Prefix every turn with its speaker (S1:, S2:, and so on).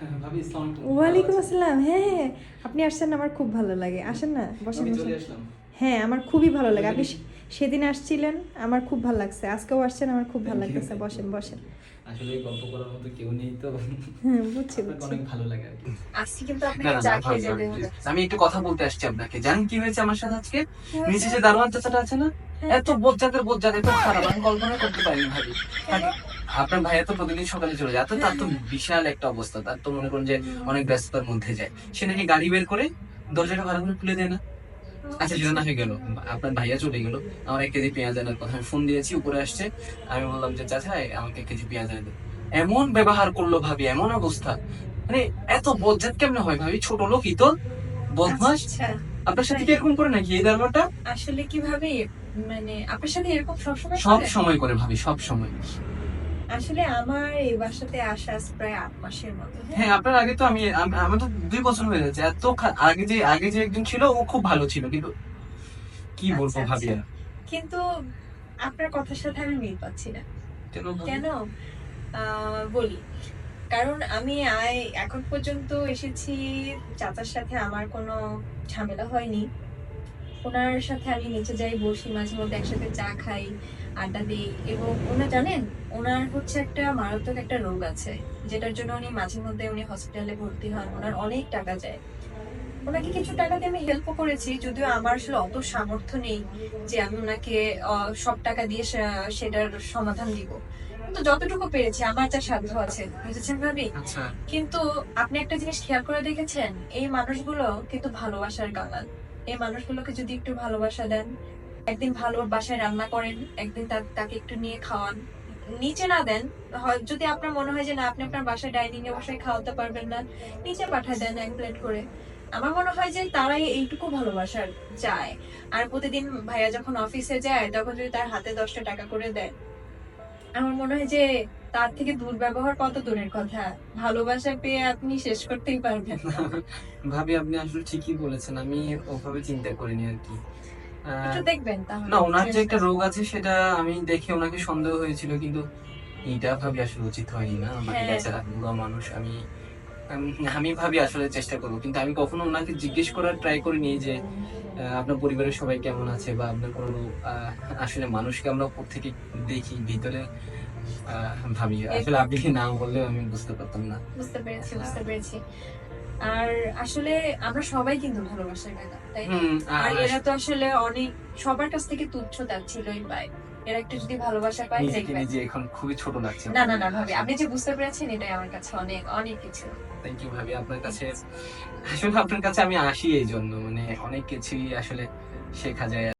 S1: ওয়ালাইকুম আসসালাম। হ্যাঁ হ্যাঁ আপনি আসছেন আমার খুব ভালো লাগে। আসেন না বসেন হ্যাঁ আমার খুবই ভালো লাগে। আপনি সেদিন আসছিলেন আমার খুব ভালো লাগছে। আজকেও আসছেন আমার খুব ভালো লাগতেছে। বসেন বসেন।
S2: আসলে গল্প করার মতো কেউ নেই তো।
S1: হ্যাঁ বুঝছি
S2: অনেক ভালো লাগে আর কি।
S3: আসছি কিন্তু চা খেয়ে।
S2: আমি একটু কথা বলতে আসছি আপনাকে। জানেন কি হয়েছে আমার সাথে আজকে? নিচে যে দারোয়ান চাচাটা আছে না এত এত খারাপ। আমি কল্পনা করতে পারিনি ভাবি আপনার ভাইয়া তো প্রতিদিন সকালে চলে যায়। তো তার তো বিশাল একটা অবস্থা। তার তো মনে করুন যে অনেক ব্যস্ততার মধ্যে যায়। সে নাকি গাড়ি বের করে দরজাটা ভালো করে খুলে দেয় না। আচ্ছা যেটা না হয়ে গেল আপনার ভাইয়া চলে গেল আমার এক কেজি পেঁয়াজ আনার কথা। আমি ফোন দিয়েছি উপরে আসছে। আমি বললাম যে চাচা আমাকে এক কেজি পেঁয়াজ এনে এমন ব্যবহার করল ভাবি এমন অবস্থা। মানে এত বজ্জাত কেমনে হয় ভাবি? ছোট লোকই তো বদমাস
S3: আচ্ছা।
S2: আপনার সাথে কি এরকম করে নাকি এই ধর্মটা
S3: আসলে কীভাবে? মানে আপনার সাথে এরকম সবসময়
S2: সব সময় করে ভাবি সব সময়।
S3: আসলে আমার এই বাসাতে আসা প্রায় আট মাসের মতো হ্যাঁ?
S2: হ্যাঁ আপনার আগে তো আমি আম- আমার তো দুই বছর হয়ে যাচ্ছে এত আগে যে আগে যে একজন ছিল ও খুব ভালো ছিল কিন্তু কি বলব
S3: আচ্ছা,
S2: ভাবি আর
S3: কিন্তু আপনার কথার সাথে আমি মিল পাচ্ছি না।
S2: কেন
S3: কেন? আহ, বলি। কারণ আমি আয় এখন পর্যন্ত এসেছি চাচার সাথে আমার কোনো ঝামেলা হয়নি। ওনার সাথে আমি নিচে যাই বসি মাঝে মধ্যে একসাথে চা খাই আড্ডা দিই এবং ওনা জানেন? ওনার হচ্ছে একটা মারাত্মক একটা রোগ আছে যেটার জন্য উনি মাঝে মধ্যে উনি হসপিটালে ভর্তি হন ওনার অনেক টাকা যায়। ওনাকে কিছু টাকা দিয়ে আমি হেল্পও করেছি যদিও আমার আসলে অত সামর্থ্য নেই যে আমি ওনাকে সব টাকা দিয়ে সেটার সমাধান দিব। কিন্তু যতটুকু পেরেছি আমার যা সাধ্য আছে বুঝেছেন ভাবি?
S2: আচ্ছা।
S3: কিন্তু আপনি একটা জিনিস খেয়াল করে দেখেছেন এই মানুষগুলো কিন্তু ভালোবাসার কাঙাল এই মানুষগুলোকে যদি একটু ভালোবাসা দেন, একদিন ভালো বাসায় রান্না করেন, একদিন তাকে একটু নিয়ে খাওয়ান। নিচে না দেন যদি আপনার মনে হয় যে না, আপনি আপনার বাসায় ডাইনিং এ বসে খাওয়াতে পারবেন না, নিচে পাঠায় দেন এক প্লেট করে। আমার মনে হয় যে তারাই এইটুকু ভালোবাসার চায়। আর প্রতিদিন ভাইয়া যখন অফিসে যায়, তখন যদি তার হাতে দশটা টাকা করে দেয়, আমার মনে হয় যে তার থেকে দুর্ব্যবহার কত দূরের কথা? ভালোবাসা পেয়ে আপনি শেষ করতেই পারবেন।
S2: ভাবি আপনি আসলে ঠিকই বলেছেন। আমি ওভাবে চিন্তা করিনি আর কি।
S3: দেখবেন
S2: না ওনার যে একটা রোগ আছে সেটা আমি দেখে ওনাকে সন্দেহ হয়েছিল কিন্তু এইটা ভাবি আসলে উচিত হয়নি না।
S3: হ্যাঁ।
S2: বুড়া মানুষ আমি আমি- ভাবি আসলে চেষ্টা করব কিন্তু আমি কখনো ওনাকে জিজ্ঞেস করার ট্রাই করিনি যে আপনার পরিবারের সবাই কেমন আছে বা আপনার কোনো আসলে মানুষকে আমরা উপর থেকে দেখি? ভিতরে ভাবি। আসলে আপনি কি নাম বললে আমি বুঝতে পারতাম না।
S3: বুঝতে পেরেছি বুঝতে পেরেছি। আর আসলে আমরা সবাই কিন্তু ভালোবাসার কথা তাই আর
S2: আর
S3: এরা তো আসলে অনেক সবার কাছ থেকে তুচ্ছ তাচ্ছিলই পায়। এরা একটু যদি ভালোবাসা পায়
S2: নিজেকে নিজে এখন খুবই ছোট লাগছে
S3: না না না ভাবি আপনি যে বুঝতে পেরেছেন এটাই আমার কাছে অনেক অনেক কিছু।
S2: থ্যাংক ইউ ভাবি আপনার কাছে। আসলে আপনার কাছে আমি আসি এই জন্য মানে অনেক কিছুই আসলে শেখা যায়।